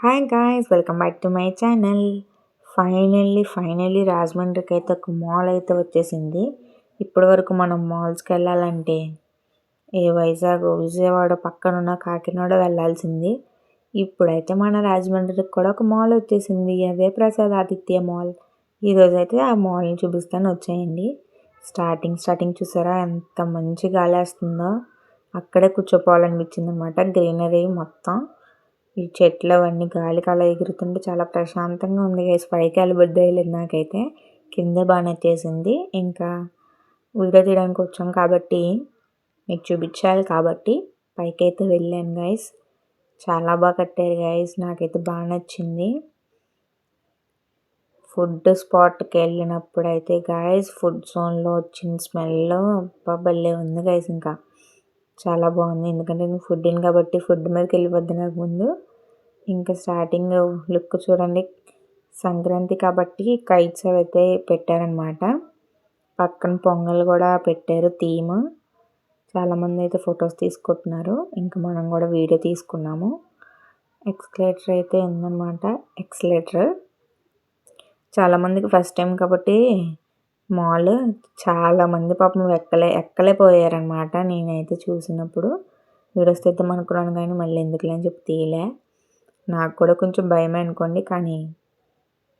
Hi guys welcome back to my channel finally finally రాజమండ్రికి అయితే ఒక మాల్ అయితే వచ్చేసింది. ఇప్పటి వరకు మనం మాల్స్కి వెళ్ళాలంటే ఏ వైజాగ్ విజయవాడ పక్కనున్న కాకినాడ వెళ్ళాల్సింది. ఇప్పుడైతే మన రాజమండ్రికి కూడా ఒక మాల్ వచ్చేసింది. అదే ప్రసాద్ ఆదిత్య మాల్ ఈరోజు అయితే ఆ మాల్ని చూపిస్తాను వచ్చేయండి. స్టార్టింగ్ స్టార్టింగ్ చూసారా? ఎంత మంచి గాలి వేస్తుందో. అక్కడే కూర్చోపోవాలనిపించింది అనమాట గ్రీనరీ మొత్తం. ఈ చెట్లు అవన్నీ గాలికి అలా ఎగురుతుంటే చాలా ప్రశాంతంగా ఉంది గైస్ పైకి వెళ్ళబుద్దలేదు నాకైతే. కింద బాగా నచ్చేసింది ఇంకా వీడియో తీయడానికి వచ్చాం కాబట్టి మీకు చూపించాలి కాబట్టి పైకి అయితే వెళ్ళాను గైస్ చాలా బాగా కట్టారు గైస్ నాకైతే బాగా నచ్చింది. ఫుడ్ స్పాట్కి వెళ్ళినప్పుడు అయితే గాయస్ ఫుడ్ జోన్లో వచ్చిన స్మెల్ భలే ఉంది గైస్ ఇంకా చాలా బాగుంది. ఎందుకంటే నేను ఫుడ్ కాబట్టి ఫుడ్ మీదకి వెళ్ళిపోద్ది నాకు ముందు. ఇంకా స్టార్టింగ్ లుక్ చూడండి. సంక్రాంతి కాబట్టి కైట్స్ అయితే పెట్టారనమాట పక్కన పొంగల్ కూడా పెట్టారు థీమ్. చాలామంది అయితే ఫొటోస్ తీసుకుంటున్నారు. ఇంకా మనం కూడా వీడియో తీసుకున్నాము. ఎక్స్కలేటర్ అయితే ఉందన్నమాట. ఎక్స్లేటర్ చాలామందికి ఫస్ట్ టైం కాబట్టి మాల్ చాలామంది పాపం ఎక్కలే ఎక్కలే పోయారనమాట నేనైతే చూసినప్పుడు. వీడియోస్ తెద్దాం అనుకున్నాను కానీ మళ్ళీ ఎందుకులే అని చెప్పి తీయలే. నాకు కూడా కొంచెం భయమే అనుకోండి కానీ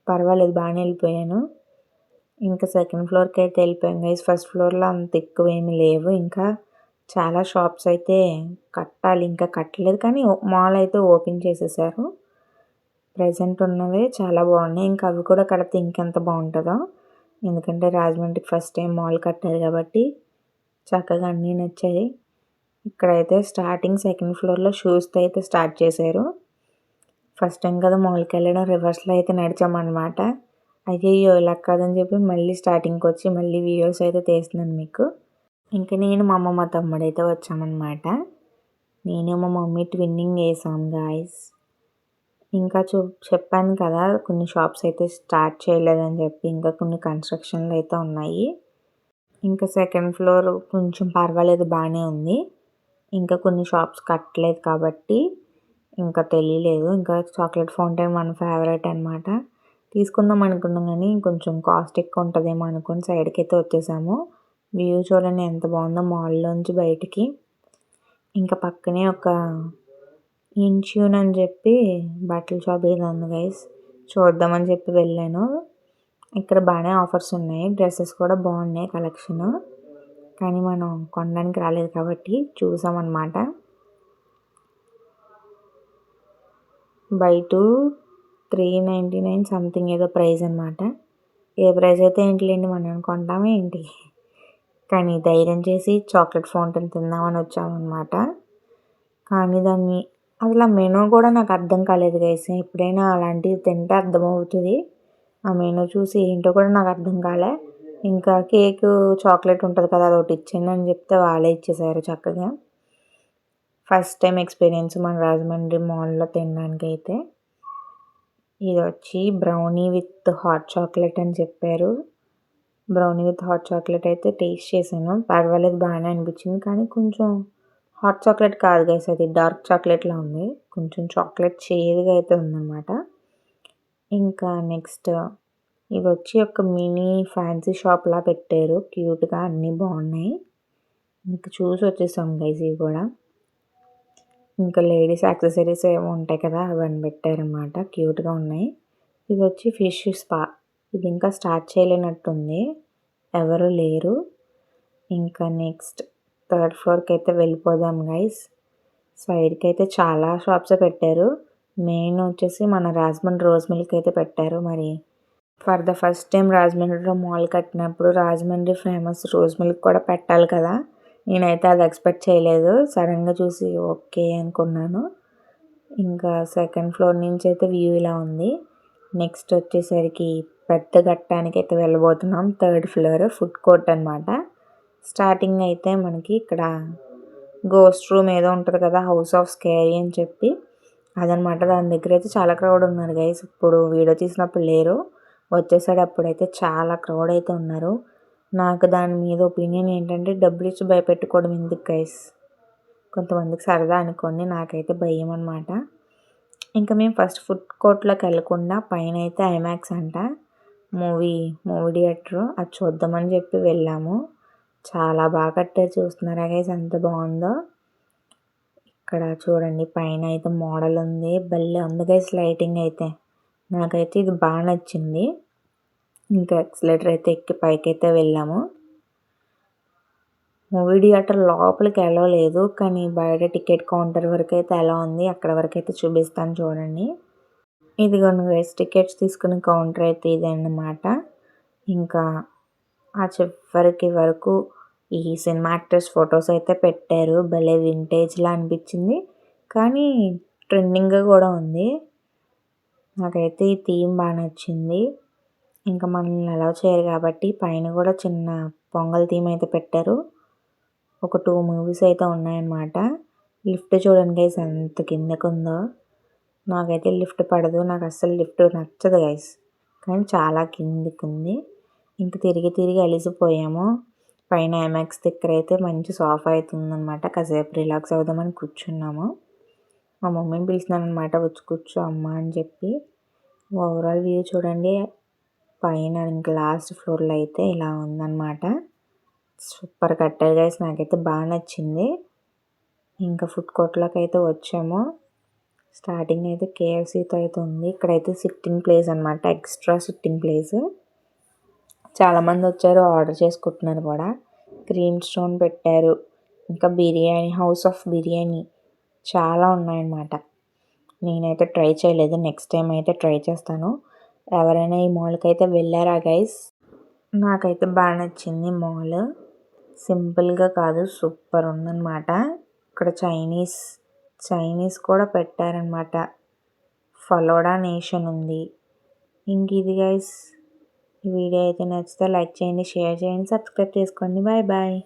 పర్వాలేదు బాగానే వెళ్ళిపోయాను. ఇంకా సెకండ్ ఫ్లోర్కి అయితే వెళ్ళిపోయాం గైస్ ఫస్ట్ ఫ్లోర్లో అంత ఎక్కువ ఏమి లేవు. ఇంకా చాలా షాప్స్ అయితే కట్టాలి ఇంకా కట్టలేదు కానీ మాల్ అయితే ఓపెన్ చేసేసారు. ప్రజెంట్ ఉన్నవే చాలా బాగున్నాయి. ఇంకా అవి కూడా కడితే ఇంకెంత బాగుంటుందో. ఎందుకంటే రాజమండ్రికి ఫస్ట్ టైం మాల్ కట్టారు కాబట్టి చక్కగా అన్నీ నచ్చాయి. ఇక్కడైతే స్టార్టింగ్ సెకండ్ ఫ్లోర్లో షూస్తో అయితే స్టార్ట్ చేశారు. ఫస్ట్ టైం కదా మాల్కి వెళ్ళడం రివర్స్లో అయితే నడిచామన్నమాట. అయ్యయ్యో ఇలా కాదని చెప్పి మళ్ళీ స్టార్టింగ్కి వచ్చి మళ్ళీ వీడియోస్ అయితే తీస్తున్నాను మీకు. ఇంకా నేను మా అమ్మ మా తమ్ముడు అయితే వచ్చామన్నమాట. నేను మా మమ్మీ ట్విన్నింగ్ వేసాం గాయస్. ఇంకా చూ చెప్పాను కదా కొన్ని షాప్స్ అయితే స్టార్ట్ చేయలేదని చెప్పి ఇంకా కొన్ని కన్స్ట్రక్షన్లు అయితే ఉన్నాయి. ఇంకా సెకండ్ ఫ్లోర్ కొంచెం పర్వాలేదు బాగానే ఉంది. ఇంకా కొన్ని షాప్స్ కట్టలేదు కాబట్టి ఇంకా తెలియలేదు ఇంకా చాక్లెట్ ఫౌంటైన్ మన ఫేవరెట్ అనమాట తీసుకుందాం అనుకున్నాం కానీ కొంచెం కాస్ట్ ఎక్కువ ఉంటుందేమో అనుకుని సైడ్కి అయితే వచ్చేసాము. వ్యూ చూడండి ఎంత బాగుందో మాల్లోంచి బయటికి. ఇంకా పక్కనే ఒక ఇన్ష్యూన్ అని చెప్పి బట్టల షాప్ ఏదో ఉంది గైస్. చూద్దామని చెప్పి వెళ్ళాను. ఇక్కడ బాగానే ఆఫర్స్ ఉన్నాయి. డ్రెస్సెస్ కూడా బాగున్నాయి కలెక్షన్. కానీ మనం కొనడానికి రాలేదు కాబట్టి చూసామన్నమాట. By two three ninety nine something ఏదో ప్రైస్ అనమాట ఏ ప్రైస్ అయితే ఏంటిలేండి మనం కొంటామే ఏంటి? కానీ ధైర్యం చేసి చాక్లెట్ ఫౌంటైన్ తిందామని వచ్చామన్నమాట. కానీ దాన్ని అసలు ఆ మెనూ కూడా నాకు అర్థం కాలేదు గైస్. ఎప్పుడైనా అలాంటివి తింటే అర్థమవుతుంది. ఆ మెనూ చూసి ఏంటో కూడా నాకు అర్థం కాలే. ఇంకా కేక్ చాక్లెట్ ఉంటుంది కదా అది ఒకటి ఇచ్చేయండి అని చెప్తే వాళ్ళే ఇచ్చేసారు చక్కగా. ఫస్ట్ టైం ఎక్స్పీరియన్స్ మన రాజమండ్రి మాల్లో తినడానికి అయితే ఇది వచ్చి బ్రౌనీ విత్ హాట్ చాక్లెట్ అని చెప్పారు. బ్రౌనీ విత్ హాట్ చాక్లెట్ అయితే టేస్ట్ చేశాను. పర్వాలేదు బాగానే అనిపించింది. కానీ కొంచెం హాట్ చాక్లెట్ కాదు గైస్ అది డార్క్ చాక్లెట్లా ఉంది. కొంచెం చాక్లెట్ చేదుగా అయితే ఉందన్నమాట. ఇంకా నెక్స్ట్ ఇది వచ్చి ఒక మినీ ఫ్యాన్సీ షాప్లా పెట్టారు. క్యూట్గా అన్నీ బాగున్నాయి. ఇంకా చూసి వచ్చేసాం గైస్ ఇవి కూడా. ఇంకా లేడీస్ యాక్సెసరీస్ ఏమో ఉంటాయి కదా అవన్నీ పెట్టారనమాట క్యూట్గా ఉన్నాయి. ఇది వచ్చి ఫిష్ స్పా. ఇది ఇంకా స్టార్ట్ చేయలేనట్టుంది. ఎవరు లేరు. ఇంకా నెక్స్ట్ థర్డ్ ఫ్లోర్కి అయితే వెళ్ళిపోదాం గైస్. సైడ్కి అయితే చాలా షాప్స్ పెట్టారు. మెయిన్ వచ్చేసి మన రాజమండ్రి రోజ్ మిల్క్ అయితే పెట్టారు మరి. ఫర్ ద ఫస్ట్ టైం రాజమండ్రిలో మాల్ కట్టినప్పుడు రాజమండ్రి ఫేమస్ రోజ్ మిల్క్ కూడా పెట్టాలి కదా. నేనైతే అది ఎక్స్పెక్ట్ చేయలేదు. సడన్గా చూసి ఓకే అనుకున్నాను. ఇంకా సెకండ్ ఫ్లోర్ నుంచి అయితే వ్యూ ఇలా ఉంది. నెక్స్ట్ వచ్చేసరికి పెద్ద ఘట్టానికి అయితే వెళ్ళబోతున్నాం. థర్డ్ ఫ్లోర్ ఫుడ్ కోర్ట్ అనమాట స్టార్టింగ్ అయితే మనకి ఇక్కడ గోస్ట్ రూమ్ ఏదో ఉంటుంది కదా హౌస్ ఆఫ్ స్కేరీ అని చెప్పి. అదనమాట దాని దగ్గర అయితే చాలా క్రౌడ్ ఉన్నారు గైస్. ఇప్పుడు వీడియో తీసినప్పుడు లేరు. వచ్చేసరి అప్పుడైతే చాలా క్రౌడ్ అయితే ఉన్నారు. నాకు దాని మీద ఒపీనియన్ ఏంటంటే డబ్బులు ఇచ్చి భయపెట్టుకోవడం ఎందుకు గైస్ కొంతమందికి సరదా అనుకోండి నాకైతే భయం అనమాట ఇంకా మేము ఫస్ట్ ఫుడ్ కోర్ట్లోకి వెళ్ళకుండా పైన అయితే ఐమాక్స్ అంట. మూవీ మూవీ థియేటర్ అది చూద్దామని చెప్పి వెళ్ళాము. చాలా బాగా కట్టారు చూస్తున్నారా గైస్ ఎంత బాగుందో. ఇక్కడ చూడండి పైన అయితే మోడల్ ఉంది. భలే ఉంది గైస్ లైటింగ్ అయితే. నాకైతే ఇది బాగా నచ్చింది. ఇంకా ఎక్సలేటర్ అయితే ఎక్కి పైకైతే వెళ్ళాము. మూవీ థియేటర్ లోపలికి వెళ్ళలేదు కానీ బయట టికెట్ కౌంటర్ వరకు అయితే ఎలా ఉంది అక్కడ వరకు అయితే చూపిస్తాను చూడండి. ఇదిగోండి గైస్ టికెట్స్ తీసుకునే కౌంటర్ అయితే ఇదే అన్నమాట. ఇంకా ఆ చివరికి వరకు ఈ సినిమా యాక్టర్స్ ఫొటోస్ అయితే పెట్టారు. భలే వింటేజ్లా అనిపించింది కానీ ట్రెండింగ్గా కూడా ఉంది. నాకైతే ఈ థీమ్ బాగా నచ్చింది. ఇంకా మనల్ని అలౌ చేయరు కాబట్టి పైన కూడా చిన్న పొంగల్ థీమ్ అయితే పెట్టారు. ఒక టూ మూవీస్ అయితే ఉన్నాయన్నమాట. లిఫ్ట్ చూడండి గైస్ ఎంత కిందకుందో. నాకైతే లిఫ్ట్ పడదు నాకు అస్సలు లిఫ్ట్ నచ్చదు గైస్ కానీ చాలా కిందికి ఉంది ఇంక తిరిగి తిరిగి అలిసిపోయాము. పైన ఎమ్ఎక్స్ దగ్గర అయితే మంచి సోఫా అయితే ఉందన్నమాట. కాసేపు రిలాక్స్ అవుదామని కూర్చున్నాము. మా మమ్మీని పిలిచినాను అనమాట వచ్చి కూర్చో అమ్మ అని చెప్పి. ఓవరాల్ వ్యూ చూడండి పైన ఇంకా లాస్ట్ ఫ్లోర్లో అయితే ఇలా ఉందన్నమాట. సూపర్ కట్టారు గైస్ నాకైతే బాగా నచ్చింది. ఇంకా ఫుడ్ కోర్ట్లోకి అయితే వచ్చాము. స్టార్టింగ్ అయితే కేఎఫ్సీతో అయితే ఉంది. ఇక్కడైతే సిట్టింగ్ ప్లేస్ అనమాట ఎక్స్ట్రా సిట్టింగ్ ప్లేస్. చాలామంది వచ్చారు ఆర్డర్ చేసుకుంటున్నారు కూడా. క్రీమ్ స్టోన్ పెట్టారు. ఇంకా బిర్యానీ హౌస్ ఆఫ్ బిర్యానీ చాలా ఉన్నాయన్నమాట. నేనైతే ట్రై చేయలేదు నెక్స్ట్ టైం అయితే ట్రై చేస్తాను. ఎవరైనా ఈ మాల్కి అయితే వెళ్ళారా గైస్? నాకైతే బాగా నచ్చింది మాల్. సింపుల్గా కాదు సూపర్ ఉందన్నమాట. ఇక్కడ చైనీస్ చైనీస్ కూడా పెట్టారనమాట ఫలోడా నేషన్ ఉంది. ఇంక ఇది గైస్. ఈ వీడియో అయితే నచ్చితే లైక్ చేయండి షేర్ చేయండి సబ్స్క్రైబ్ చేసుకోండి. Bye bye.